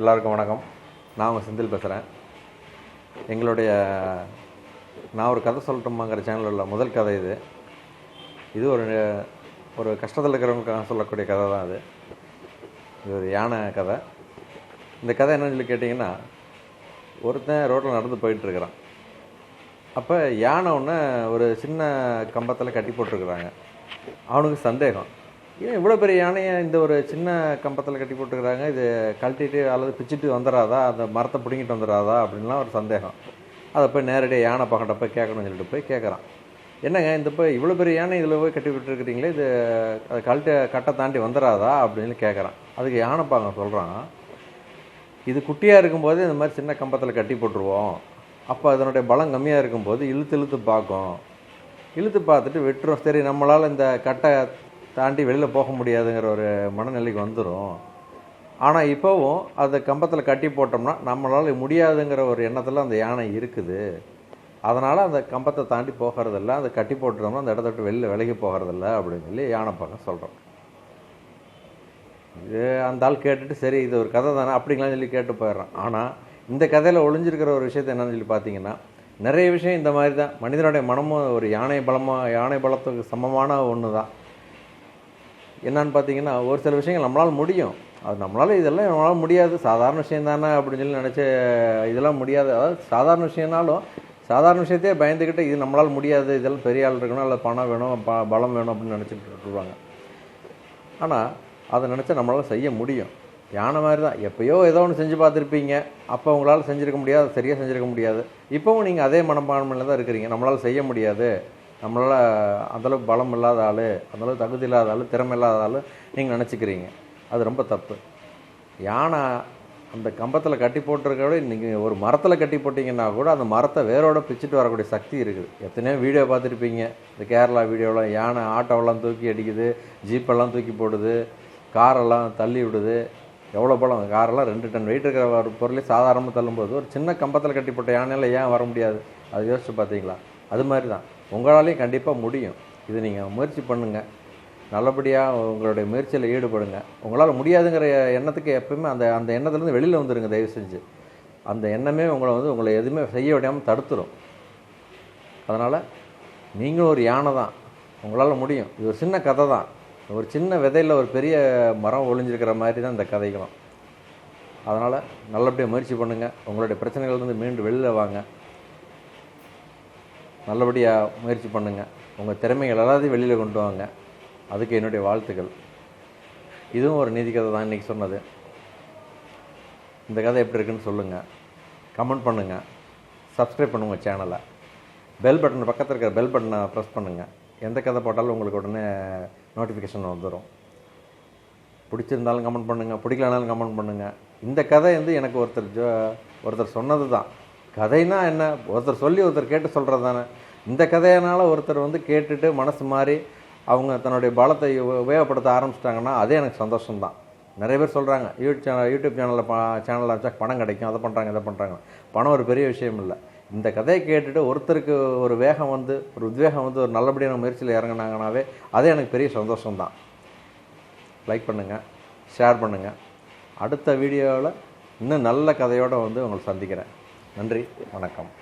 எல்லாருக்கும் வணக்கம். நான் உங்கள் செந்தில் பேசுகிறேன் எங்களுடைய நான் ஒரு கதை சொல்லட்டுமாங்கிற சேனலில் உள்ள முதல் கதை இது. இது ஒரு ஒரு கஷ்டத்தில் இருக்கிறவங்களுக்காக சொல்லக்கூடிய கதை தான் அது. இது ஒரு யானை கதை. இந்த கதை என்னன்னு சொல்லி கேட்டிங்கன்னா ஒருத்தன் ரோட்டில் நடந்து போயிட்டுருக்கிறான் அப்போ யானை ஒன்று ஒரு சின்ன கம்பத்தில் கட்டி போட்டிருக்கிறாங்க. அவனுக்கு சந்தேகம். ஏன் இவ்வளோ பெரிய யானையை இந்த ஒரு சின்ன கம்பத்தில் கட்டி போட்டுருக்குறாங்க? இது கழட்டிட்டு அல்லது பிச்சுட்டு வந்துடாதா அந்த மரத்தை பிடுங்கிட்டு வந்துடாதா அப்படின்லாம் ஒரு சந்தேகம். அதை போய் நேரடியாக யானை பக்கத்தை போய் கேட்கணும்னு சொல்லிட்டு போய் கேட்குறான். என்னங்க இந்த போய் இவ்வளோ பெரிய யானை இதில் போய் கட்டி விட்டுருக்குறீங்களே? இது அதை கழட்ட கட்டை தாண்டி வந்துடாதா அப்படின்னு கேட்குறான். அதுக்கு யானை பாங்க சொல்கிறான் இது குட்டியாக இருக்கும்போது இந்த மாதிரி சின்ன கம்பத்தில் கட்டி போட்டுருவோம். அப்போ அதனுடைய பலம் கம்மியாக இருக்கும்போது இழுத்து இழுத்து பார்க்கும். இழுத்து பார்த்துட்டு விட்டுரும். சரி நம்மளால் இந்த கட்டை தாண்டி வெளியில் போக முடியாதுங்கிற ஒரு மனநிலைக்கு வந்துடும் ஆனால் இப்போவும் அதை கம்பத்தில் கட்டி போட்டோம்னா நம்மளால் முடியாதுங்கிற ஒரு எண்ணத்தில் அந்த யானை இருக்குது. அதனால் அந்த கம்பத்தை தாண்டி போகிறதில்ல. அதை கட்டி போட்டுட்டோம்னா அந்த இடத்த விட்டு வெளியில் விலகி போகிறதில்ல அப்படின்னு சொல்லி யானை பக்கம் சொல்கிறோம் இது அந்த ஆள் கேட்டுட்டு சரி இது ஒரு கதை தானே அப்படிங்களாம் சொல்லி கேட்டு போயிடுறான். ஆனால் இந்த கதையில் ஒளிஞ்சிருக்கிற ஒரு விஷயத்தை என்னன்னு சொல்லி பார்த்தீங்கன்னா நிறைய விஷயம் இந்த மாதிரி தான். மனிதனுடைய மனமும் ஒரு யானை பலமாக யானை பலத்துக்கு சமமான ஒன்று தான் என்னன்னு பார்த்தீங்கன்னா ஒரு சில விஷயங்கள் நம்மளால் முடியும். அது நம்மளால் இதெல்லாம் நம்மளால் முடியாது. சாதாரண விஷயம் தானே அப்படின்னு சொல்லி நினச்ச இதெல்லாம் முடியாது. அதாவது சாதாரண விஷயம்னாலும் சாதாரண விஷயத்தையே பயந்துக்கிட்டு இது நம்மளால் முடியாது இதெல்லாம் பெரிய ஆள் இருக்கணும் இல்லை பணம் வேணும் ப பலம் வேணும் அப்படின்னு நினச்சிட்டு இருப்பாங்க. ஆனால் அதை நினச்சா நம்மளால் செய்ய முடியும். யானை மாதிரி தான். எப்போயோ ஏதோ ஒன்று செஞ்சு பார்த்துருப்பீங்க. அப்போ உங்களால் செஞ்சுருக்க முடியாது சரியாக செஞ்சுருக்க முடியாது. இப்போவும் நீங்கள் அதே மனப்பான்மையில் தான் இருக்கிறீங்க. நம்மளால் செய்ய முடியாது. நம்மளால் அந்தளவுக்கு பலம் இல்லாத ஆள் அந்தளவுக்கு தகுதி இல்லாத ஆள் திறமை இல்லாத ஆள் நீங்கள் நினச்சிக்கிறீங்க. அது ரொம்ப தப்பு. யானை அந்த கம்பத்தில் கட்டி போட்டிருக்க விட நீங்கள் ஒரு மரத்தில் கட்டி போட்டிங்கன்னா கூட அந்த மரத்தை வேரோட பிச்சுட்டு வரக்கூடிய சக்தி இருக்குது. எத்தனையோ வீடியோ பார்த்துருப்பீங்க. இந்த கேரளா வீடியோவில் யானை ஆட்டோவெல்லாம் தூக்கி அடிக்குது ஜீப்பெல்லாம் தூக்கி போடுது காரெல்லாம் தள்ளி விடுது. எவ்வளோ பலம்? காரெல்லாம் ரெண்டு டன் வெயிட் இருக்கிற ஒரு பொருளே சாதாரணமாக தள்ளும்போது ஒரு சின்ன கம்பத்தில் கட்டி போட்ட யானையில் ஏன் வர முடியாது? அது யோசிச்சு பார்த்தீங்களா? அது மாதிரி தான் உங்களாலையும் கண்டிப்பாக முடியும். இது நீங்கள் முயற்சி பண்ணுங்கள் நல்லபடியாக உங்களுடைய முயற்சியில் ஈடுபடுங்க. உங்களால் முடியாதுங்கிற எண்ணத்துக்கு எப்பவுமே அந்த அந்த எண்ணத்துலேருந்து வெளியில் வந்துடுங்க தயவு செஞ்சு. அந்த எண்ணமே உங்களை வந்து உங்களை எதுவுமே செய்ய விடாமல் தடுத்துரும். அதனால் நீங்களும் ஒரு யானை தான். உங்களால் முடியும். இது ஒரு சின்ன கதை தான். ஒரு சின்ன விதையில் ஒரு பெரிய மரம் ஒளிஞ்சிருக்கிற மாதிரி தான் இந்த கதைகளும். அதனால் நல்லபடியாக முயற்சி பண்ணுங்கள் உங்களுடைய பிரச்சனைகள்லேருந்து மீண்டும் வெளியில் வாங்க. நல்லபடியாக முயற்சி பண்ணுங்கள் உங்கள் திறமைகள் எல்லாத்தையும் வெளியில் கொண்டு வாங்க. அதுக்கு என்னுடைய வாழ்த்துக்கள். இதுவும் ஒரு நீதி கதை தான் இன்றைக்கி சொன்னது. இந்த கதை எப்படி இருக்குன்னு சொல்லுங்கள் கமெண்ட் பண்ணுங்கள் சப்ஸ்கிரைப் பண்ணுங்கள் சேனலை. பெல் பட்டன் பக்கத்தில் இருக்கிற பெல் பட்டனை ப்ரெஸ் பண்ணுங்கள் எந்த கதை போட்டாலும் உங்களுக்கு உடனே நோட்டிஃபிகேஷன் வந்துடும் பிடிச்சிருந்தாலும் கமெண்ட் பண்ணுங்கள் பிடிக்கலனாலும் கமெண்ட் பண்ணுங்கள் இந்த கதை வந்து எனக்கு ஒருத்தர் ஜோ ஒருத்தர் சொன்னது தான் கதைனா என்ன? ஒருத்தர் சொல்லி ஒருத்தர் கேட்டு சொல்கிறது தானே. இந்த கதையினால் ஒருத்தர் வந்து கேட்டுட்டு மனசு மாறி அவங்க தன்னுடைய பலத்தை உபயோகப்படுத்த ஆரம்பிச்சிட்டாங்கன்னா அதே எனக்கு சந்தோஷம்தான். நிறைய பேர் சொல்கிறாங்க யூடியூப் சேனல் யூடியூப் சேனலில் ப சேனலில் வச்சா பணம் கிடைக்கும் அதை பண்ணுறாங்க இதை பண்ணுறாங்க பணம் ஒரு பெரிய விஷயம் இல்லை. இந்த கதையை கேட்டுட்டு ஒருத்தருக்கு ஒரு வேகம் வந்து ஒரு உத்வேகம் வந்து ஒரு நல்லபடியான முயற்சியில் இறங்குனாங்கனாவே அதே எனக்கு பெரிய சந்தோஷம்தான். லைக் பண்ணுங்கள் ஷேர் பண்ணுங்கள் அடுத்த வீடியோவில் இன்னும் நல்ல கதையோடு வந்து உங்களை சந்திக்கிறேன். நன்றி வணக்கம்.